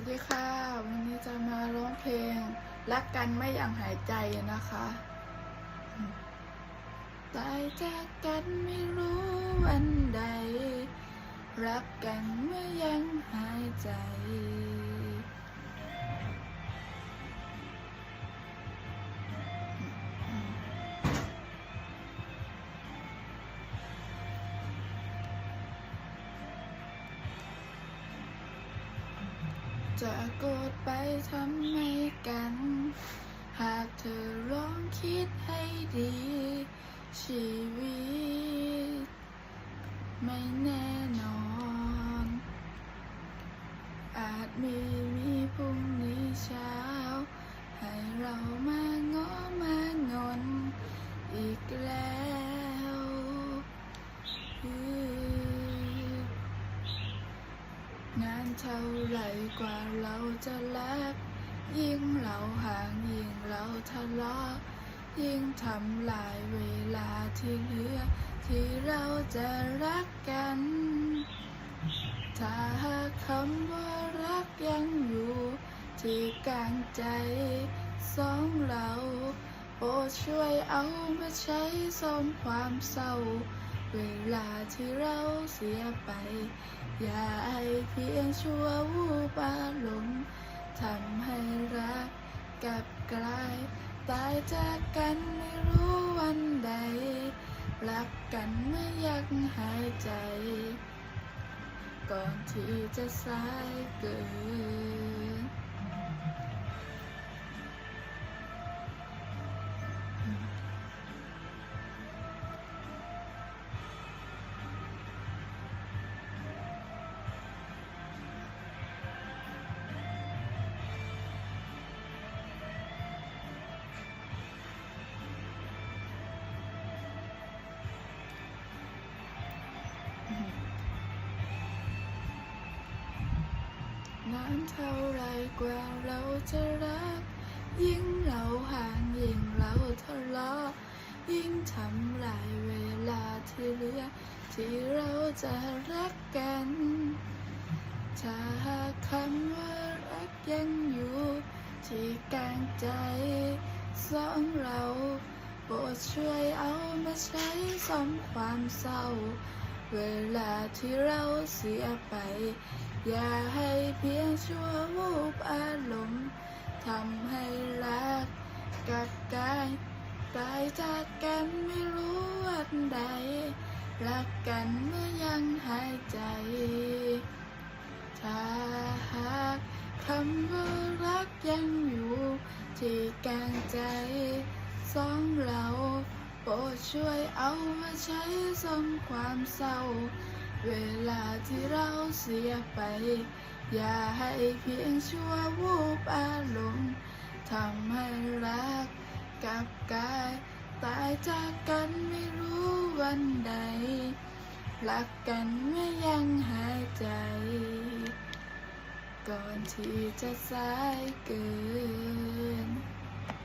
วัสดีค่ะ วันนี้จะมาร้องเพลง รักกันไม่อย่างหายใจนะคะตายจากกันไม่รู้วันใด รักกันเมื่อยังหายใจ จะโกรธไปทำไมกัน หากเธอลองคิดให้ดี ชีวิต ไม่แน่นอน อาจมีมีพรุ่งนี้ เท่าไรกว่าเราจะรักยิ่งเราห่างยิ่งเราทะเลาะยิ่งทำลายเวลาที่เหลือ ที่เราจะรักกัน ถ้าหากคำว่ารักยังอยู่ ที่กลางใจสองเรา โปรดช่วยเอามาใช้ซ่อมความเศร้า เวลาที่เราเสียไป อย่าให้เพียงชั่ววูบอารมณ์ทำให้รักกับกลาย ตายจากกันไม่รู้วันใด รักกันเมื่อยังหายใจ ก่อนที่จะสายเกิน นานเท่าไรกว่าเราจะรัก ยิ่งเราห่างยิ่งเราทะเลาะยิ่งทำลายเวลาที่เหลือ ที่เราจะรักกันถ้าหากคำว่ารักยังอยู่ ที่กลางใจสองเราโปรดช่วยเอามาใช้ซ่อมความเศร้า เวลาที่เราเสียไป อย่าให้เพียงชั่ววูบอารมณ์ทำให้รักกับกายตายจากกันไม่รู้วันใด รักกันเมื่อยังหายใจ ถ้าหากคำว่ารักยังอยู่ ที่กลางใจสองเรา รดช่วยเอามาใช้ซ่อมความเศร้า เวลาที่เราเสียไป อย่าให้เพียงชั่ววูบอารมณ์ทำให้รักกับกาย ตายจากกันไม่รู้วันใด รักกันไม่ยังหายใจ ก่อนที่จะสายเกิน